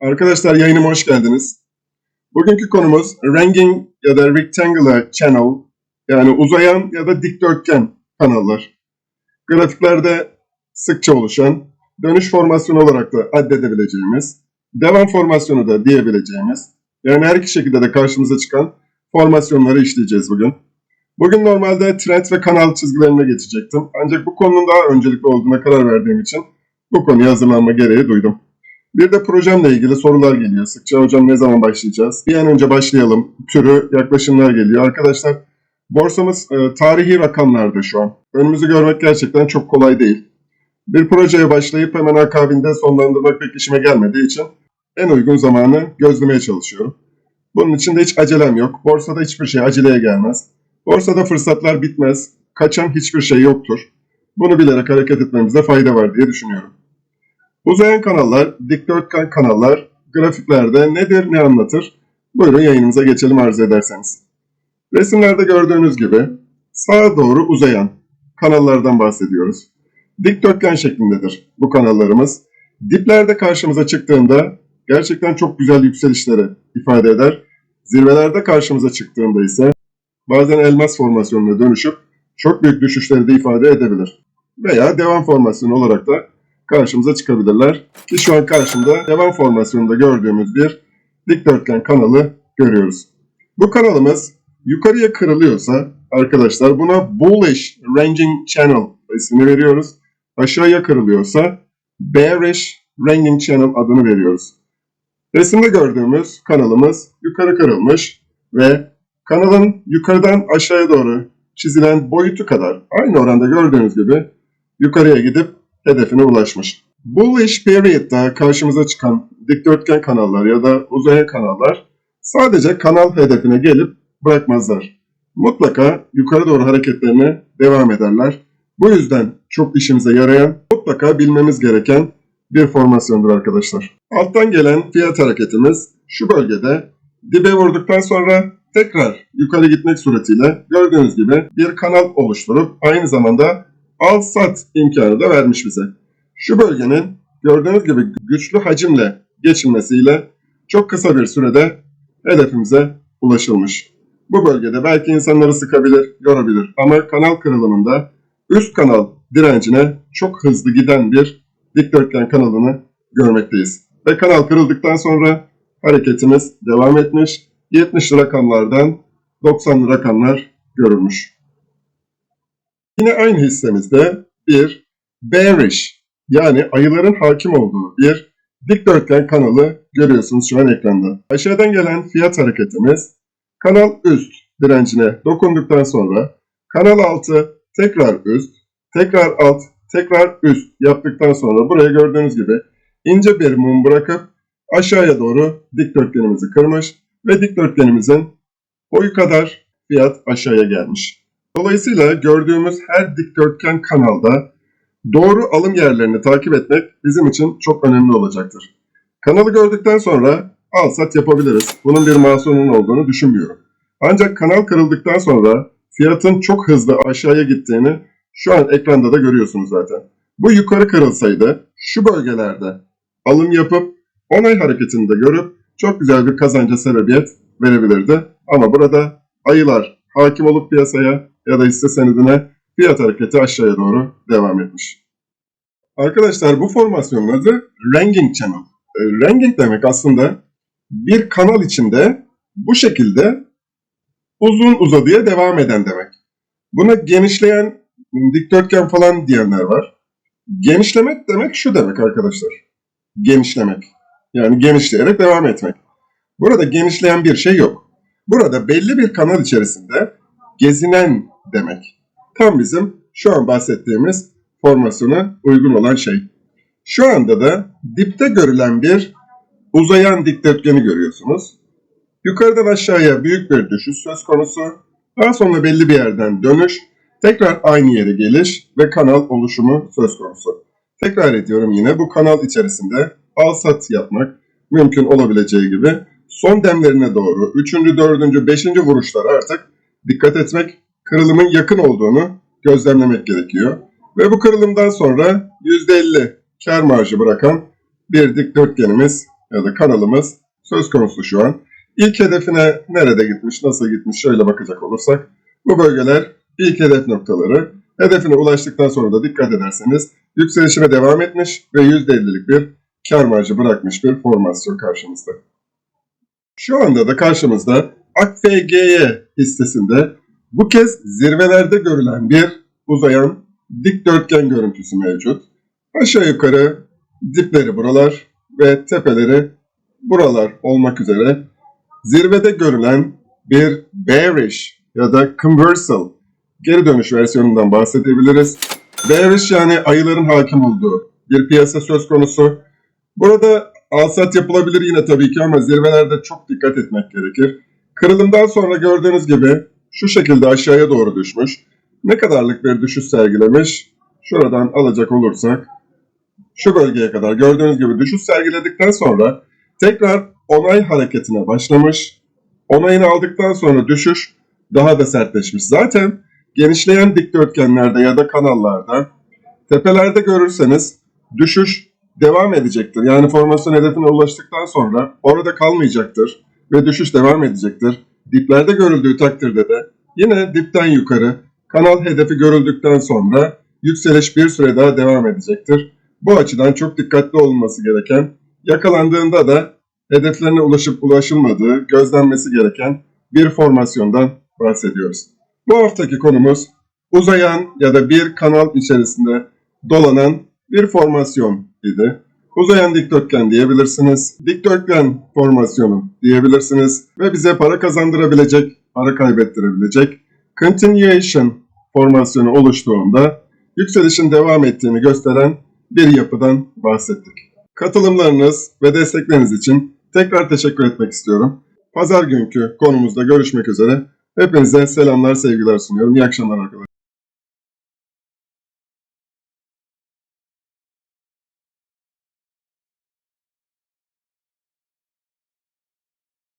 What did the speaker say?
Arkadaşlar yayınıma hoş geldiniz. Bugünkü konumuz Ranging ya da Rectangular Channel yani uzayan ya da dikdörtgen kanallar. Grafiklerde sıkça oluşan dönüş formasyonu olarak da addedebileceğimiz, devam formasyonu da diyebileceğimiz yani her iki şekilde de karşımıza çıkan formasyonları işleyeceğiz bugün. Bugün normalde trend ve kanal çizgilerine geçecektim. Ancak bu konunun daha öncelikli olduğuna karar verdiğim için bu konuya hazırlanma gereği duydum. Bir de projemle ilgili sorular geliyor. Sıkça hocam ne zaman başlayacağız? Bir an önce başlayalım. Türü yaklaşımlar geliyor. Arkadaşlar borsamız e, tarihi rakamlarda şu an. Önümüzü görmek gerçekten çok kolay değil. Bir projeye başlayıp hemen akabinde sonlandırmak pek işime gelmediği için en uygun zamanı gözlemeye çalışıyorum. Bunun için de hiç acelem yok. Borsada hiçbir şey aceleye gelmez. Borsada fırsatlar bitmez. Kaçan hiçbir şey yoktur. Bunu bilerek hareket etmemizde fayda var diye düşünüyorum. Uzayan kanallar, dikdörtgen kanallar grafiklerde nedir, ne anlatır? Buyurun yayınımıza geçelim arzu ederseniz. Resimlerde gördüğünüz gibi sağa doğru uzayan kanallardan bahsediyoruz. Dikdörtgen şeklindedir bu kanallarımız. Diplerde karşımıza çıktığında gerçekten çok güzel yükselişleri ifade eder. Zirvelerde karşımıza çıktığında ise bazen elmas formasyonuna dönüşüp çok büyük düşüşleri de ifade edebilir. Veya devam formasyonu olarak da karşımıza çıkabilirler. Ki şu an karşımda devam formasyonunda gördüğümüz bir dikdörtgen kanalı görüyoruz. Bu kanalımız yukarıya kırılıyorsa arkadaşlar buna bullish ranging channel ismini veriyoruz. Aşağıya kırılıyorsa bearish ranging channel adını veriyoruz. Resimde gördüğümüz kanalımız yukarı kırılmış ve kanalın yukarıdan aşağıya doğru çizilen boyutu kadar aynı oranda gördüğünüz gibi yukarıya gidip hedefine ulaşmış. Bullish period'da karşımıza çıkan dikdörtgen kanallar ya da uzayan kanallar sadece kanal hedefine gelip bırakmazlar. Mutlaka yukarı doğru hareketlerine devam ederler. Bu yüzden çok işimize yarayan, mutlaka bilmemiz gereken bir formasyondur arkadaşlar. Alttan gelen fiyat hareketimiz şu bölgede dibe vurduktan sonra tekrar yukarı gitmek suretiyle gördüğünüz gibi bir kanal oluşturup aynı zamanda al sat imkanı da vermiş bize. Şu bölgenin gördüğünüz gibi güçlü hacimle geçilmesiyle çok kısa bir sürede hedefimize ulaşılmış. Bu bölgede belki insanları sıkabilir, yorabilir ama kanal kırılımında üst kanal direncine çok hızlı giden bir dikdörtgen kanalını görmekteyiz. Ve kanal kırıldıktan sonra hareketimiz devam etmiş. 70'li rakamlardan 90'lı rakamlar görülmüş. Yine aynı hissemizde bir bearish yani ayıların hakim olduğu bir dikdörtgen kanalı görüyorsunuz şu an ekranda. Aşağıdan gelen fiyat hareketimiz kanal üst direncine dokunduktan sonra kanal altı tekrar üst, tekrar alt, tekrar üst yaptıktan sonra buraya gördüğünüz gibi ince bir mum bırakıp aşağıya doğru dikdörtgenimizi kırmış ve dikdörtgenimizin boyu kadar fiyat aşağıya gelmiş. Dolayısıyla gördüğümüz her dikdörtgen kanalda doğru alım yerlerini takip etmek bizim için çok önemli olacaktır. Kanalı gördükten sonra al sat yapabiliriz. Bunun bir masonun olduğunu düşünmüyorum. Ancak kanal kırıldıktan sonra fiyatın çok hızlı aşağıya gittiğini şu an ekranda da görüyorsunuz zaten. Bu yukarı kırılsaydı şu bölgelerde alım yapıp onay hareketini de görüp çok güzel bir kazanca sebebiyet verebilirdi. Ama burada ayılar hakim olup piyasaya ya da hisse senedine fiyat hareketi aşağıya doğru devam etmiş. Arkadaşlar bu formasyonun adı Ranging Channel. E, Ranging demek aslında bir kanal içinde bu şekilde uzun uzadıya devam eden demek. Buna genişleyen dikdörtgen falan diyenler var. Genişlemek demek şu demek arkadaşlar. Genişlemek. Yani genişleyerek devam etmek. Burada genişleyen bir şey yok. Burada belli bir kanal içerisinde gezinen demek. Tam bizim şu an bahsettiğimiz formasyona uygun olan şey. Şu anda da dipte görülen bir uzayan dikdörtgeni görüyorsunuz. Yukarıdan aşağıya büyük bir düşüş söz konusu. Daha sonra belli bir yerden dönüş, tekrar aynı yere geliş ve kanal oluşumu söz konusu. Tekrar ediyorum yine bu kanal içerisinde al sat yapmak mümkün olabileceği gibi son demlerine doğru 3. 4. 5. vuruşlara artık dikkat etmek, kırılımın yakın olduğunu gözlemlemek gerekiyor. Ve bu kırılımdan sonra %50 kar marjı bırakan bir dikdörtgenimiz ya da kanalımız söz konusu şu an. İlk hedefine nerede gitmiş, nasıl gitmiş şöyle bakacak olursak bu bölgeler ilk hedef noktaları. Hedefine ulaştıktan sonra da dikkat ederseniz yükselişine devam etmiş ve %50'lik bir kar marjı bırakmış bir formasyon karşımızda. Şu anda da karşımızda AKFGY hissesinde bu kez zirvelerde görülen bir uzayan dikdörtgen görüntüsü mevcut. Aşağı yukarı dipleri buralar ve tepeleri buralar olmak üzere zirvede görülen bir bearish ya da conversal geri dönüş versiyonundan bahsedebiliriz. Bearish yani ayıların hakim olduğu bir piyasa söz konusu. Burada alsat yapılabilir yine tabii ki ama zirvelerde çok dikkat etmek gerekir. Kırılımdan sonra gördüğünüz gibi şu şekilde aşağıya doğru düşmüş. Ne kadarlık bir düşüş sergilemiş? Şuradan alacak olursak şu bölgeye kadar gördüğünüz gibi düşüş sergiledikten sonra tekrar onay hareketine başlamış. Onayını aldıktan sonra düşüş daha da sertleşmiş. Zaten genişleyen dikdörtgenlerde ya da kanallarda tepelerde görürseniz düşüş devam edecektir. Yani formasyon hedefine ulaştıktan sonra orada kalmayacaktır ve düşüş devam edecektir. Diplerde görüldüğü takdirde de yine dipten yukarı kanal hedefi görüldükten sonra yükseliş bir süre daha devam edecektir. Bu açıdan çok dikkatli olunması gereken, yakalandığında da hedeflerine ulaşıp ulaşılmadığı gözlenmesi gereken bir formasyondan bahsediyoruz. Bu haftaki konumuz uzayan ya da bir kanal içerisinde dolanan bir formasyon idi. Uzayan dikdörtgen diyebilirsiniz, dikdörtgen formasyonu diyebilirsiniz ve bize para kazandırabilecek, para kaybettirebilecek continuation formasyonu oluştuğunda yükselişin devam ettiğini gösteren bir yapıdan bahsettik. Katılımlarınız ve destekleriniz için tekrar teşekkür etmek istiyorum. Pazar günkü konumuzda görüşmek üzere. Hepinize selamlar, sevgiler sunuyorum. İyi akşamlar arkadaşlar.